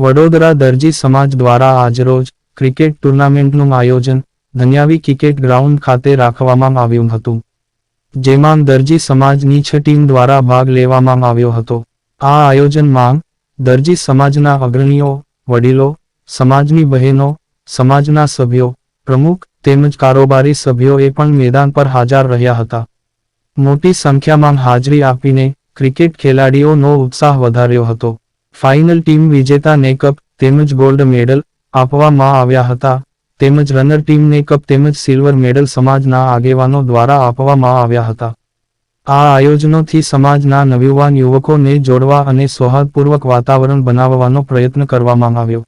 વડોદરા દરજી સમાજ દ્વારા આજરોજ ક્રિકેટ ટુર્નામેન્ટનું આયોજન ધન્યાવી ક્રિકેટ ગ્રાઉન્ડ ખાતે રાખવામાં આવ્યું હતું. જેમાં દરજી સમાજની છ ટીમ દ્વારા ભાગ લેવામાં આવ્યો હતો. આ આયોજનમાં દરજી સમાજના અગ્રણીઓ, વડીલો, સમાજની બહેનો, સમાજના સભ્યો, પ્રમુખ તેમજ કારોબારી સભ્યોએ પણ મેદાન પર હાજર રહ્યા હતા. મોટી સંખ્યામાં હાજરી આપીને ક્રિકેટ ખેલાડીઓનો ઉત્સાહ વધાર્યો હતો. ફાઇનલ ટીમ વિજેતાને કપ તેમજ ગોલ્ડ મેડલ આપવામાં આવ્યા હતા. તેમજ રનર ટીમને કપ તેમજ સિલ્વર મેડલ સમાજના આગેવાનો દ્વારા આપવામાં આવ્યા હતા. આ આયોજનોથી સમાજના નવયુવાન યુવકોને જોડવા અને સૌહાર્દપૂર્વક વાતાવરણ બનાવવાનો પ્રયત્ન કરવામાં આવ્યો.